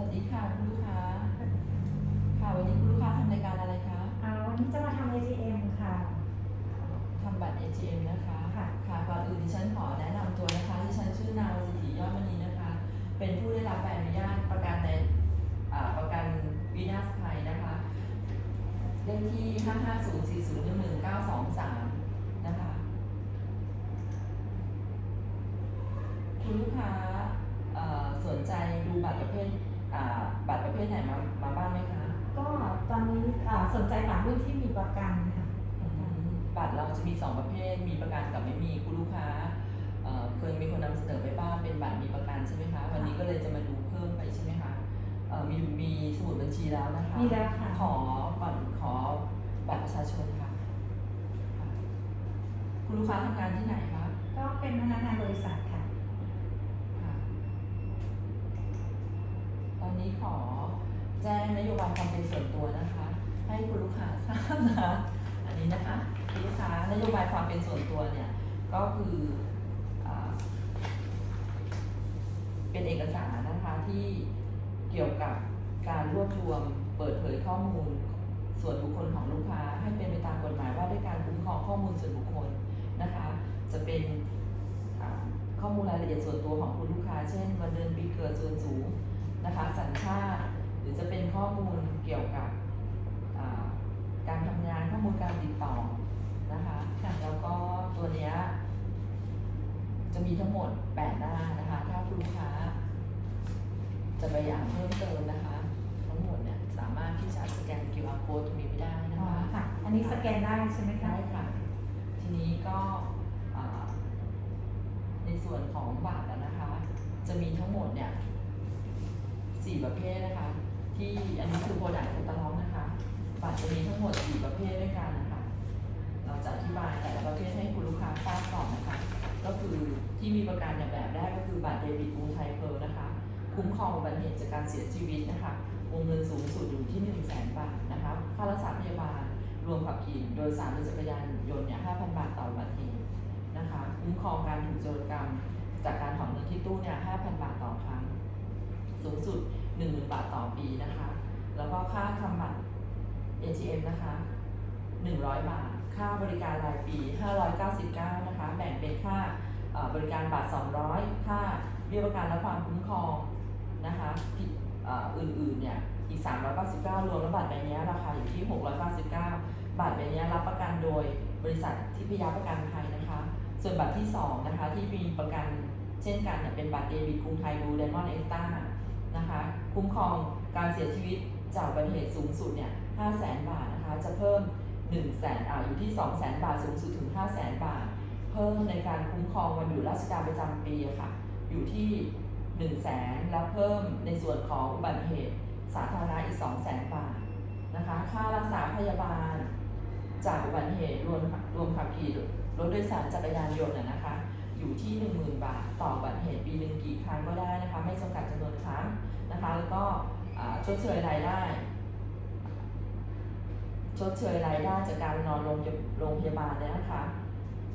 วัสดีค่ะคุณลูกค้า ค่ะวันนี้คุณลูกค้าทำรายการอะไรคะอ่าวันนี้จะมาทำ ATM ค่ะ ทำบัตร ATM นะคะ ค่ะ ค่ะก่อนอื่นดิฉันขอแนะนำตัวนะคะดิฉันชื่อนางสิทธิยอดมณีนะคะ เป็นผู้ได้รับใบอนุญาตประกันในอ่าประกันวินาศภัยนะคะเลขที่ 5 5 0 4 0 1 1 9 2 3 นะคะ คุณลูกค้าเอ่อสนใจดูบัตรประเภท อ่าบัตรประเภทไหนมามาบ้างไหมคะก็ตอนนี้อ่าสนใจบัตรรุ่นที่มีประกันค่ะบัตรเราจะมี2ประเภท มีประกันกับไม่มีคุณลูกค้าเอ่อเคยมีคนนำเสนอไปบ้างเป็นบัตรมีประกันใช่ไหมคะ วันนี้ก็เลยจะมาดูเพิ่มไปใช่ไหมคะเอ่อมีมีสมุดบัญชีแล้วนะคะ มีแล้วค่ะขอก่อนขอบัตรประชาชนค่ะค่ะคุณลูกค้าทำงานที่ไหนคะ ก็เป็นพนักงานบริษัทค่ะ ค่ะ ตอ นี้ขอแจ้งนโยบายความเป็นส่วนตัวนะคะ ให้คุณลูกค้าทราบนะคะอันนี้นะคะคุณลูกค้านโยบายความเป็นส่วนตัวเนี่ยก็คืออเป็นเอกสารนะคะที่เกี่ยวกับการรวบรวมเปิดเผยข้อมูลส่วนบุคคลของลูกค้าให้เป็นไปตามกฎหมายว่าด้วยการคุ้มครองข้อมูลส่วนบุคคลนะคะ จะเป็นข้อมูลรายละเอียดส่วนตัวของคุณลูกค้า เช่น วันเดือนปีเกิดส่วนสูงนะคะสัญชาติหรือจะเป็นข้อมูล เกี่ยวกับอ่าการทำงานข้อมูลการติดต่อนะคะแล้วก็ตัวเนี้ยจะมีทั้งหมด 8 หน้านะคะ ถ้าคุณลูกค้า จะไปอ่านเพิ่มเติมนะคะ ทั้งหมดเนี่ยสามารถที่จะสแกน QR code ตรงนี้ไม่ได้นะอ๋อคะค่ะ อันนี้สแกนได้ใช่ไหมคะ ได้ค่ะ ทีนี้ก็อ่าในส่วนของบัตรอะนะคะ จะมีทั้งหมดเนี่ยสี่ประเภทนะคะ ที่อันนี้คือโปรดักต์ของตะล้องนะคะ บัตรจะมีทั้งหมดสี่ประเภทด้วยกันนะคะ เราจะอธิบายแต่ละประเภทให้คุณลูกค้าทราบก่อนนะคะ ก็คือที่มีประกันเนี่ยแบบแรกก็คือบัตรเดบิตกรุงไทยเพร์ลนะคะ คุ้มครองอุบัติเหตุจากการเสียชีวิตนะคะวงเงินสูงสุดอยู่ที่ 1 0 0 0 0แสนบาทนะคะ ค่ารักษาพยาบาล รวมขับขี่โดยสารรถจักรยานยนต์เนี่ย5,000 บาทต่ออุบัติเหตุนะคะ คุ้มครองการถูกโจรกรรม จากการถอนเงินที่ตู้เนี่ย5,000 บาทต่อครั้ง สูงสุด 10,000 บาทต่อปี ค่าทำบัตร ATM นะคะ 100 บาท ค่าบริการรายปี 599 นะคะ แบ่งเป็นค่าบริการบัตร 200 ค่าเบี้ยประกันและความคุ้มครองนะคะอื่นๆเนี่ยอีก 399 รวมแล้วบัตรใบนี้ราคาอยู่ที่ 699บัตรใบนี้รับประกันโดยบริษัทที่พยาประกันภัยนะคะ ส่วนบัตรที่ 2 นะคะ ที่มีประกันเช่นกันเนี่ยเป็นบัตรเดบิตกรุงไทยบูไดมอนด์เอ็กซ์ต้านะคะ คุ้มครองการเสียชีวิต จากอุบัติเหตุสูงสุดเนี่ย500,000บาทนะคะจะเพิ่ม1แสนอ่าอยู่ที่2 0 0 0 0 0บาทสูงสุดถึง5 0 0 0 0 0บาท เพิ่มในการคุ้มครองวันหยุดราชการประจำปีค่ะอยู่ที่1แสนแล้วเพิ่มในส่วนของอุบัติเหตุสาธารณะอีก2 0 0 0 0 0บาทนะคะค่ารักษาพยาบาล จากอุบัติเหตุรวมรวมขับขี่รถโดยสารจักรยานยนต์นะคะอยู่ที่ 10,000 บาท ต่ออุบัติเหตุปีหนึ่งกี่ครั้งก็ได้นะคะไม่จำกัดจำนวนครั้งนะคะแล้วก็ ชดเชยรายได้ ชดเชยรายได้จากการนอนโรงโรงพยาบาลเนี่ยนะคะ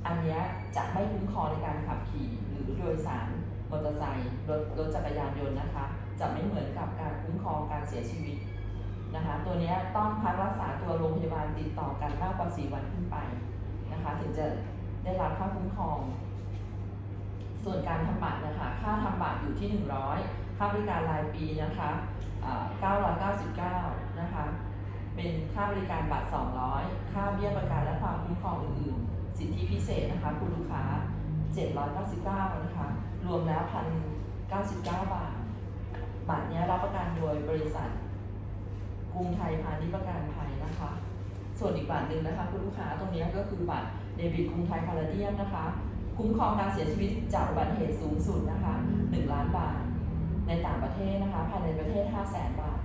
อันนี้จะไม่คุ้มครองในการขับขี่หรือโดยสารมอเตอร์ไซค์รถรถจักรยานยนต์นะคะ จะไม่เหมือนกับการคุ้มครองการเสียชีวิตนะคะ ตัวนี้ต้องพักรักษาตัวโรงพยาบาลติดต่อกันมากกว่า 4 วันขึ้นไปนะคะ ถึงจะได้รับค่าคุ้มครอง ส่วนการทำบัตรนะคะ ค่าทำบัตรอยู่ที่ 100 ค่าบริการรายปีนะคะ999 นะคะ เป็นค่าบริการบัตร 200 ค่าเบี้ยประกันและความคุ้มครองอื่นๆ สิทธิพิเศษนะคะคุณลูกค้า 799 นะคะ รวมแล้ว 1,099 บาท บัตรนี้รับประกันโดยบริษัทกรุงไทยพาณิชย์ประกันภัยนะคะ ส่วนอีกบัตรหนึ่งนะคะคุณลูกค้าตรงนี้ก็คือบัตรเดบิตกรุงไทยพาราเดียมนะคะ คุ้มครองการเสียชีวิตจากอุบัติเหตุสูงสุดนะคะ 1 ล้านบาท ในต่างประเทศนะคะ ภายในประเทศ 5 0 0แสนบาท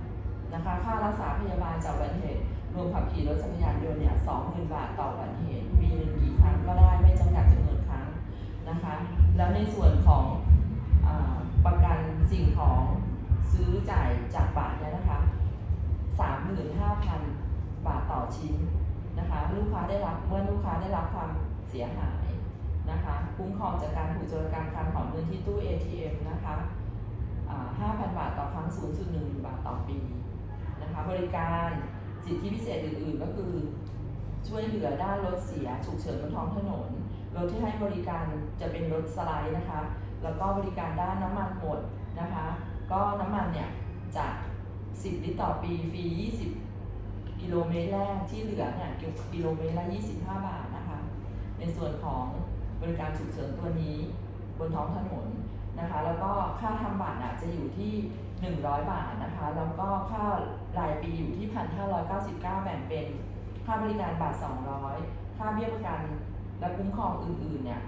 นะคะ ค่ารักษาพยาบาลจากอุบัติเหตุรวมขับขี่รถจักรยานยนต์เนี่ย20,000 บาทต่ออุบัติเหตุปีหนึ่งกี่ครั้งก็ได้ไม่จำกัดจำนวนครั้งนะคะ แล้วในส่วนของอประกันสิ่งของซื้อจ่ายจากบัตรเนี่ยนะคะ 35,000 บาทต่อชิ้นนะคะ ลูกค้าได้รับเมื่อลูกค้าได้รับความเสียหายนะคะ คุ้มครองจากการถูกโจรกรรมการถอนเงินที่ตู้ ATM นะคะ 5,000 บาทต่อครั้งสูงสุด1บาทต่อปีนะคะบริการสิทธิพิเศษอื่นๆ ก็คือ ช่วยเหลือด้านรถเสียฉุกเฉินบนท้องถนน รถที่ให้บริการจะเป็นรถสไลด์นะคะ แล้วก็บริการด้านน้ำมันหมดนะคะ ก็น้ำมันเนี่ยจะ10 ลิตรต่อปีฟรี 20 กิโลเมตรแรกที่เหลือเนี่ยกิโลเมตรละ 25 บาทนะคะ ในส่วนของบริการฉุกเฉินตัวนี้บนท้องถนน นะคะ แล้วก็ค่าทำบัตรอะจะอยู่ที่ 100 บาทนะคะ แล้วก็ค่ารายปีอยู่ที่ 1,599 แบ่งเป็นค่าบริการบัตร200 ค่าเบี้ยประกันและคุ้มครองอื่นๆเนี่ย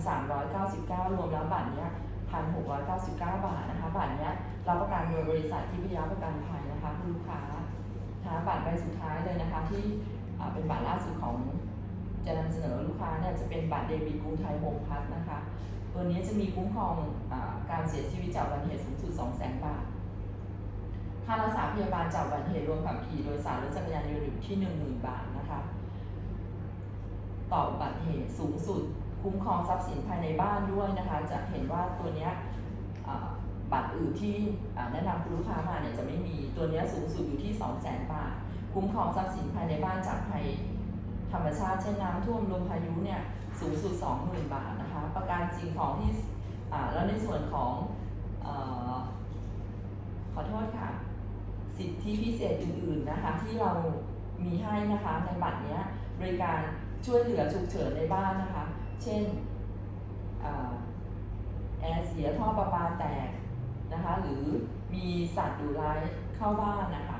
1,399 รวมแล้วบัตรเนี้ย1,699 บาทนะคะบัตรเนี้ยรับประกันโดยบริษัทที่พิยาประกันภัยนะคะคุณลูกค้านะคะบัตรใบสุดท้ายเลยนะคะที่เป็นบัตรล่าสุดของจะนำเสนอลูกค้าเนี่ยจะเป็นบัตรเดบิตกรุงไทยโฮมพัสนะคะ ตัวนี้จะมีคุ้มครองอการเสียชีวิตจากอุบัติเหตุสูงสุด 200,000 บาท ค่ารักษาพยาบาลจากอุบัติเหตุรวมขับขี่โดยสารรถจักรยานยนต์อยู่ที่ 10,000 บาทนะคะ ต่ออุบัติเหตุสูงสุด คุ้มครองทรัพย์สินภายในบ้านด้วยนะคะ จะเห็นว่าตัวนี้บัตรอื่นที่แนะนำคุณลูกค้ามาเนี่ยจะไม่มี ตัวนี้สูงสุดอยู่ที่ 200,000 บาท คุ้มครองทรัพย์สินภายในบ้านจากภัยธรรมชาติเช่นน้ำท่วมลมพายุเนี่ยสูงสุด 20,000 บาทนะ ประกันสิ่งของที่แล้วในส่วนของอขอโทษค่ะ สิทธิพิเศษอื่นๆนะคะที่เรามีให้นะคะในบัตรนี้บริการช่วยเหลือฉุกเฉินในบ้านนะคะ เช่นอแอร์เสียท่อประปาแตกนะคะหรือมีสัตว์ดุร้ายเข้าบ้านนะคะ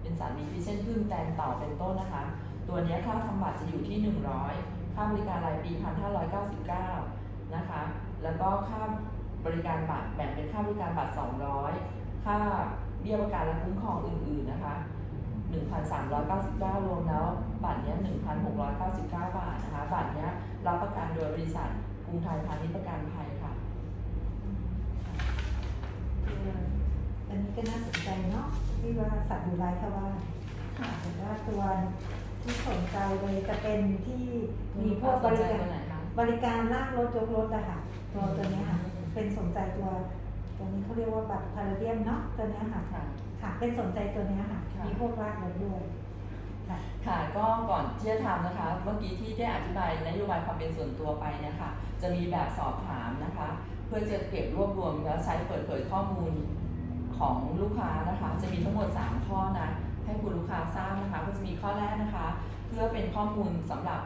เป็นสัตว์มีพิษเช่นพึ่งแตนต่าเป็นต้นนะคะ ตัวนี้ค่าทำบัตรจะอยู่ที่ 100 ค่าบริการรายปี 1,599 นะคะ แล้วก็ค่าบริการบัตรแบ่งเป็นค่าบริการบัตร 200 ค่าเบี้ยประกันและคุ้มครองอื่นๆนะคะ 1,399 รวมแล้วบัตรเนี้ย1,699 บาทนะคะ บัตรเนี้ยรับประกันโดยบริษัทกรุงไทยพาณิชย์ประกันภัยค่ะเอออันนี้ก็น่าสนใจเนาะที่ว่าสัตว์ดุร้ายเข้าบ้านแต่ว่าตัวที่สนใจเลยจะเป็นที่มีพวกบริสนใจการตัวไหนคะ บริการลากรถยกรถอะค่ะ ตัวตัวเนี้ยค่ะ เป็นสนใจตัว ตัวนี้เขาเรียกว่าบัตรพาราเดียมเนาะตัวเนี้ยค่ะ ค่ะ ค่ะ เป็นสนใจตัวเนี้ยค่ะ ค่ะ มีพวกลากรถด้วย ค่ะ ค่ะก็ก่อนที่จะทำนะคะ เมื่อกี้ที่ได้อธิบายนโยบายความเป็นส่วนตัวไปเนี่ยค่ะจะมีแบบสอบถามนะคะ เพื่อจะเก็บรวบรวมแล้วใช้เปิดเผยข้อมูลของลูกค้านะคะ จะมีทั้งหมด 3 ข้อนะให้คุณลูกค้าทราบนะคะ ก็จะมีข้อแรกนะคะ เพื่อเป็นข้อมูลสำหรับ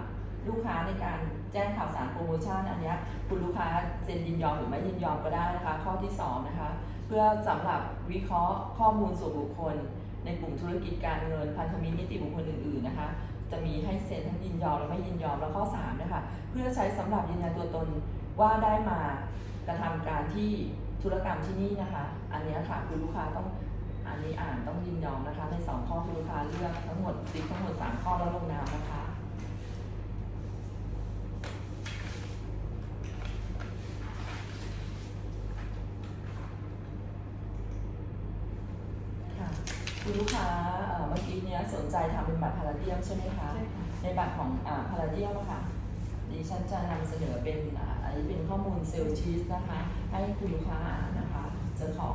ลูกค้าในการ แจ้งข่าวสารโปรโมชั่นอันนี้คุณลูกค้าเซ็นยินยอมหรือไม่ยินยอมก็ได้นะคะ ข้อที่สองนะคะเพื่อสำหรับวิเคราะห์ข้อมูลส่วนบุคคล ในกลุ่มธุรกิจการเงินพันธมิตรนิติบุคคลอื่นๆนะคะจะมีให้เซ็นทั้งยินยอมและไม่ยินยอมแล้วข้อ3นะคะเพื่อใช้สำหรับยืนยันตัวตนว่าได้มากระทำการที่ธุรกรรมที่นี่นะคะ อันนี้ค่ะคุณลูกค้าต้องอันนี้อ่านต้องยินยอมนะคะ ในสองข้อคุณลูกค้าเลือกทั้งหมดติ๊กทั้งหมด 3 ข้อแล้วลงนามนะคะคุณลูกค้าเอ่อเมื่อกี้เนี้ยสนใจทำเป็นบัตรพาราเดียมใช่ไหมคะใช่ค่ะในบัตรของพาราเดียมอะค่ะดิฉันจะนำเสนอเป็นอ่าอันนี้เป็นข้อมูลเซลล์ชีสนะคะ ให้คุณลูกค้าอ่านนะคะ จะขอ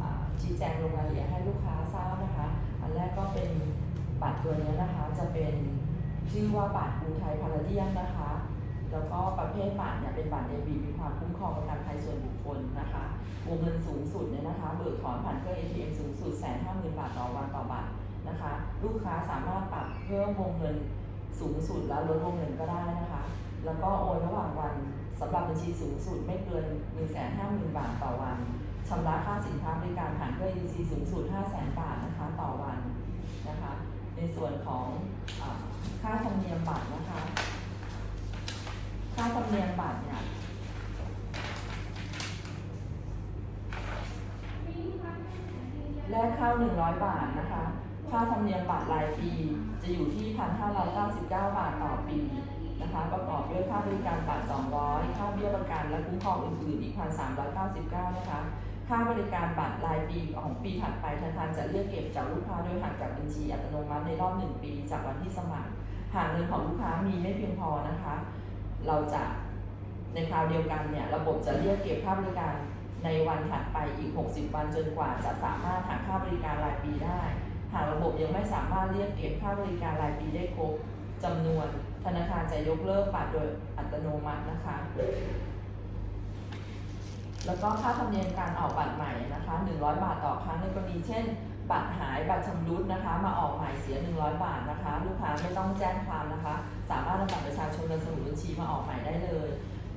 อ่าชี้แจงลงรายละเอียดให้ลูกค้าทราบนะคะ อันแรกก็เป็นบัตรตัวเนี้ยนะคะ จะเป็นชื่อว่าบัตรกรุงไทยพาราเดียมนะคะ แล้วก็ประเภทบัตรเนี่ยเป็นบัตรเดบิตมีความคุ้มครองประกันภัยส่วนบุคคลนะคะ วงเงินสูงสุดเนี่ยนะคะ เบิกถอนผ่านเครื่อง ATM สูงสุดแสนห้าหมื่นบาทต่อวันต่อบัตร นะคะ ลูกค้าสามารถปรับเพิ่มวงเงินสูงสุดแล้วลดวงเงินก็ได้นะคะ แล้วก็โอนระหว่างวันสำหรับบัญชีสูงสุดไม่เกิน 1 5 0 0 0 0 บาทต่อวันชำระค่าสินค้าบริการผ่านเครื่อง EC สูงสุด 5 0 0 0 0 0 บาทนะคะต่อวันนะคะ ในส่วนของอค่าธรรมเนียมบัตรนะคะ ค่าธรรมเนียมบัตรเนี่ยแลกเข้า 100 บาทนะคะ ค่าธรรมเนียมบัตรรายปี จะอยู่ที่ 1,599 บาทต่อปีนะคะประกอบด้วยค่าบริการบัตร 200 ค่าเบี้ยประกันและคุ้มครองอื่นๆอีก 1,399 นะคะ ค่าบริการบัตรรายปีของปีถัดไปธนาคารจะเรียกเก็บจากลูกค้าโดยหักจากบัญชีอัตโนมัติในรอบ 1 ปีจากวันที่สมัคร หากเงินของลูกค้ามีไม่เพียงพอนะคะ เราจะในคราวเดียวกันเนี่ยระบบจะเรียกเก็บค่าบริการในวันถัดไปอีก 60 วันจนกว่าจะสามารถหักค่าบริการรายปีได้ หากระบบยังไม่สามารถเรียกเก็บค่าบริการรายปีได้ครบจำนวน ธนาคารจะยกเลิกบัตรโดยอัตโนมัตินะคะ แล้วก็ค่าธรรมเนียมการออกบัตรใหม่นะคะ 100 บาทต่อครั้งในกรณีเช่น บัตรหายบัตรชำรุดนะคะ มาออกใหม่เสีย 100 บาทนะคะ ลูกค้าไม่ต้องแจ้งความนะคะ สามารถนำบัตรประชาชนและสมุดบัญชีมาออกใหม่ได้เลย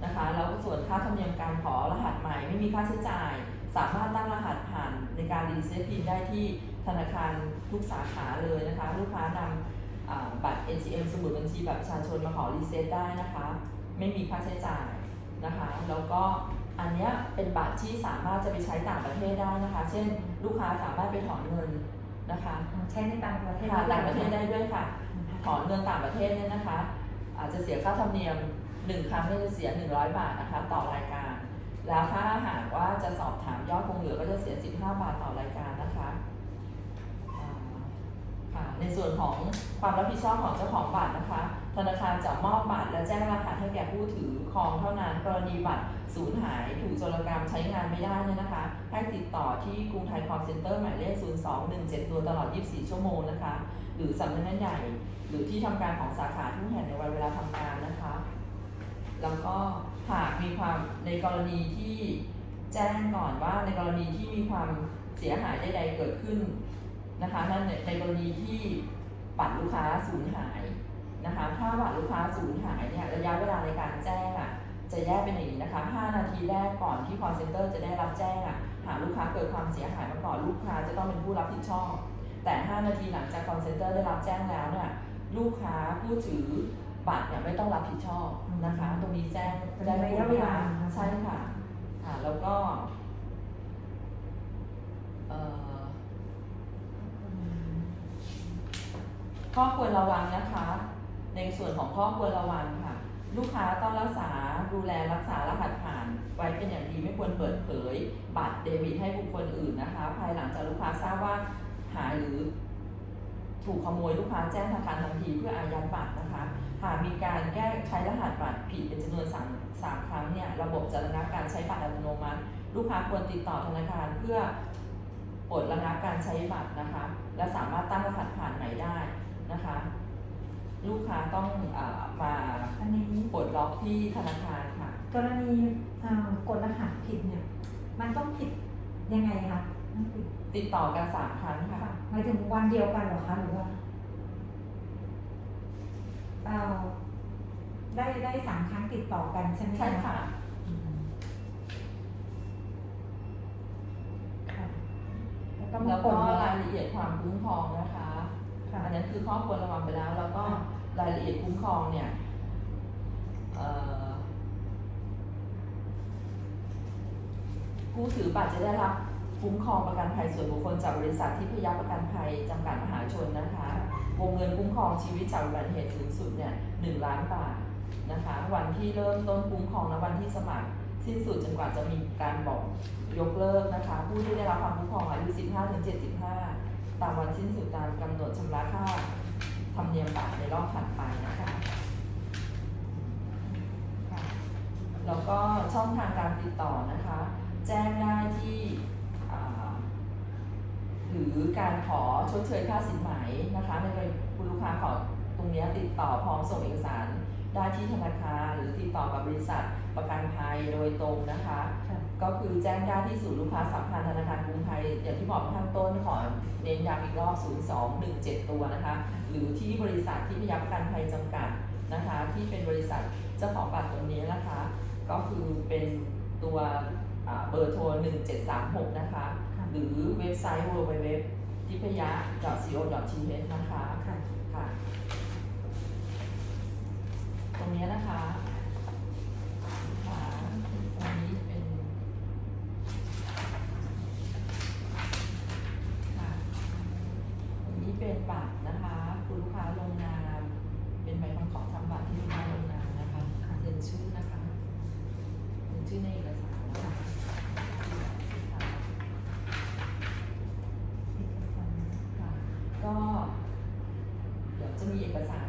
นะคะแล้วส่วนค่าธรรมเนียมการขอรหัสใหม่ไม่มีค่าใช้จ่าย สามารถตั้งรหัสผ่านในการรีเซ็ตพินได้ที่ธนาคารทุกสาขาเลยนะคะ ลูกค้านำอ่าบัตร ATM สมุดบัญชีบัตรประชาชนมาขอรีเซ็ตได้นะคะ ไม่มีค่าใช้จ่ายนะคะ แล้วก็อันเนี้ยเป็นบัตรที่สามารถจะไปใช้ต่างประเทศได้นะคะ เช่น ลูกค้าสามารถไปถอนเงินนะคะใช้ในต่างประเทศค่ะต่างประเทศได้ด้วยค่ะ ถอนเงินต่างประเทศเนี่ยนะคะ อาจจะเสียค่าธรรมเนียมหนึ่งครั้งเนี่ยจะเสีย 100 บาทนะคะ ต่อรายการ แล้วถ้าหากว่าจะสอบถามยอดคงเหลือก็จะเสีย 15 บาทต่อรายการนะคะค่ะในส่วนของความรับผิดชอบของเจ้าของบัตรนะคะ ธนาคารจะมอบบัตรและแจ้งรหัสให้แก่ผู้ถือครองเท่านั้น กรณีบัตรสูญหายถูกโจรกรรมใช้งานไม่ได้เนี่ยนะคะ ให้ติดต่อที่กรุงไทยคอมเซ็นเตอร์หมายเลข 0217 ตัวตลอด 24 ชั่วโมงนะคะ หรือสำนักงานใหญ่ หรือที่ทำการของสาขาทุกแห่งในวันเวลาทำงานนะคะ แล้วก็ หากมีความในกรณีที่แจ้งก่อนว่าในกรณีที่มีความเสียหายใดๆเกิดขึ้นนะคะนั่นในในกรณีที่บัตรลูกค้าสูญหายนะคะถ้าบัตรลูกค้าสูญหายเนี่ยระยะเวลาในการแจ้งอะจะแยกเป็นอย่างนี้นะคะ 5 นาทีแรกก่อนที่ call center จะได้รับแจ้งอะหากลูกค้าเกิดความเสียหายมาก่อนลูกค้าจะต้องเป็นผู้รับผิดชอบ แต่ 5 นาทีหลังจาก call center ได้รับแจ้งแล้วเนี่ยลูกค้าผู้ถือ บัตรเนี่ยไม่ต้องรับผิดชอบนะคะ ตรงนี้แจ้งเป็นแจ้งระยะเวลาใช่ค่ะค่ะแล้วก็เอ่อข้อควรระวังนะคะ ในส่วนของข้อควรระวังค่ะ ลูกค้าต้องรักษาดูแลรักษารหัสผ่าน ไว้เป็นอย่างดีไม่ควรเปิดเผย บัตรเดบิตให้บุคคลอื่นนะคะ ภายหลังจากลูกค้าทราบว่าหายหรือ ถูกขโมยลูกค้าแจ้งธนาคารทันทีเพื่ออายัดบัตรนะคะ หากมีการแก้ใช้รหัสบัตรผิดเป็นจำนวนสามสามครั้งเนี่ยระบบจะระงับการใช้บัตรอัตโนมัติ ลูกค้าควรติดต่อธนาคารเพื่อปลดระงับการใช้บัตรนะคะ และสามารถตั้งรหัสผ่านใหม่ได้นะคะ ลูกค้าต้องอมาอันนี้ปลดล็อกที่ธนาคารค่ะ กรณีกดรหัสผิดเนี่ยมันต้องผิดยังไงคะต้องผิด ติดต่อกันสามครั้งค่ะ หมายถึงวันเดียวกันเหรอคะหรือว่าเอ่อได้ได้สามครั้งติดต่อกันใช่ไหมใช่ค่ะ อืมค่ะ แล้วก็มาแล้วกก็ดรายละเอียดความคุ้มครองนะคะ ค่ะ อันนั้นคือข้อควรระวังไปแล้ว แล้วก็รายละเอียดคุ้มครองเนี่ยเอ่อผู้ถือบัตรจะได้รับ คุ้มครองประกันภัยส่วนบุคคลจากบริษัทที่พยาประกันภัยจำกัดมหาชนนะคะ วงเงินคุ้มครองชีวิตจากอุบัติเหตุสูงสุดเนี่ยหนึ่งล้านบาทนะคะ วันที่เริ่มต้นคุ้มครองและวันที่สมัคร สิ้นสุดจนกว่าจะมีการบอกยกเลิกนะคะ ผู้ที่ได้รับความคุ้มครองอายุ 15ถึง75 ตามวันสิ้นสุดตามกำหนดชำระค่าธรรมเนียมบัตรในรอบถัดไปนะคะแล้วก็ช่องทางการติดต่อนะคะ แจ้งได้ที่ หรือการขอชดเชยค่าสินไหมนะคะในกรณีคุณลูกค้าขอตรงเนี้ยติดต่อพร้อมส่งเอกสารได้ที่ธนาคารหรือติดต่อกับบริษัทประกันภัยโดยตรงนะคะค่ะก็คือแจ้งได้ที่ศูนย์ลูกค้าสัมพันธ์ธนาคารกรุงไทย อย่างที่บอกข้างต้นขอเน้นย้ำอีกรอบ 0217 ตัวนะคะ หรือที่บริษัทที่พยาประกันภัยจำกัดนะคะ ที่เป็นบริษัทเจ้าของบัตรตัวนี้นะคะ ก็คือเป็นตัวอ่าเบอร์โทร 1736 นะคะค่ะ หรือเว็บไซต์ www ทิพยะ .co.th นะคะ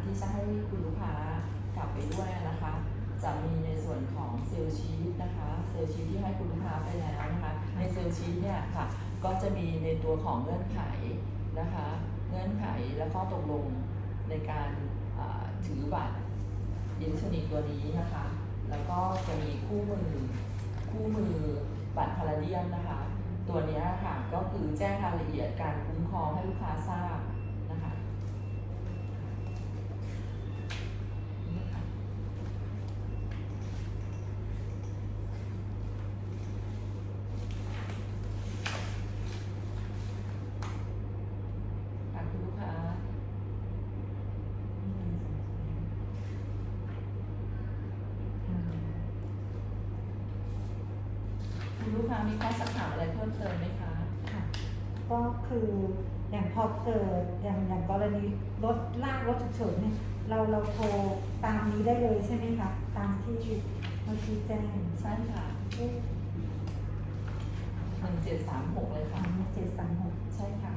ที่จะให้คุณลูกค้ากลับไปด้วยนะคะ จะมีในส่วนของเซลล์ชีตนะคะเซลล์ชีตที่ให้คุณลูกค้าไปแล้วนะคะ ในเซลชีตเนี่ยค่ะ ก็จะมีในตัวของเงื่อนไขนะคะ เงื่อนไขแล้วก็ตกลงในการถือบัตรอิเล็กทรอนิกส์ตัวนี้นะคะ แล้วก็จะมีคู่มือคู่มือบัตรพาราเดียมนะคะ ตัวนี้ค่ะก็คือแจ้งรายละเอียดการคุ้มครองให้ลูกค้าทราบนะคะนี่ค่ะ ค่ะคุณลูกค้า คุณลูกค้ามี ข้อสักถามอะไรเพิ่มเติมไหมคะ ค่ะก็คืออย่างพอเกิดอย่างอย่างกรณีรถลากรถฉุกเฉินเนี่ยเราเราโทรตามนี้ได้เลยใช่ไหมคะตามที่เมื่อกี้แจ้งใช่ค่ะเอ๊ะหนึ่งเจ็ดสามหกเลยสาค่ะมเจ็ดสามหกใช่ค่ะ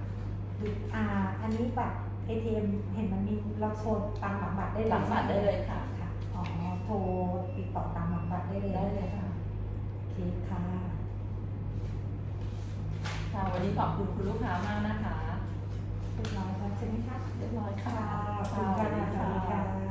อ่าอันนี้บัตร ATM เห็นมันมีเราโทรตามหลังบัตรได้เลยหลังบัตรได้เลยค่ะค่ะอ๋อโทรติดต่อตามหลังบัตรได้เลยได้เลยค่ะโอเคค่ะ ค่ะ วันนี้ขอบคุณคุณลูกค้ามากนะคะ เรียบร้อยแล้วใช่ไหมคะเรียบร้อยค่ะค่ะขอบคุณค่ะสวัสดีค่ะ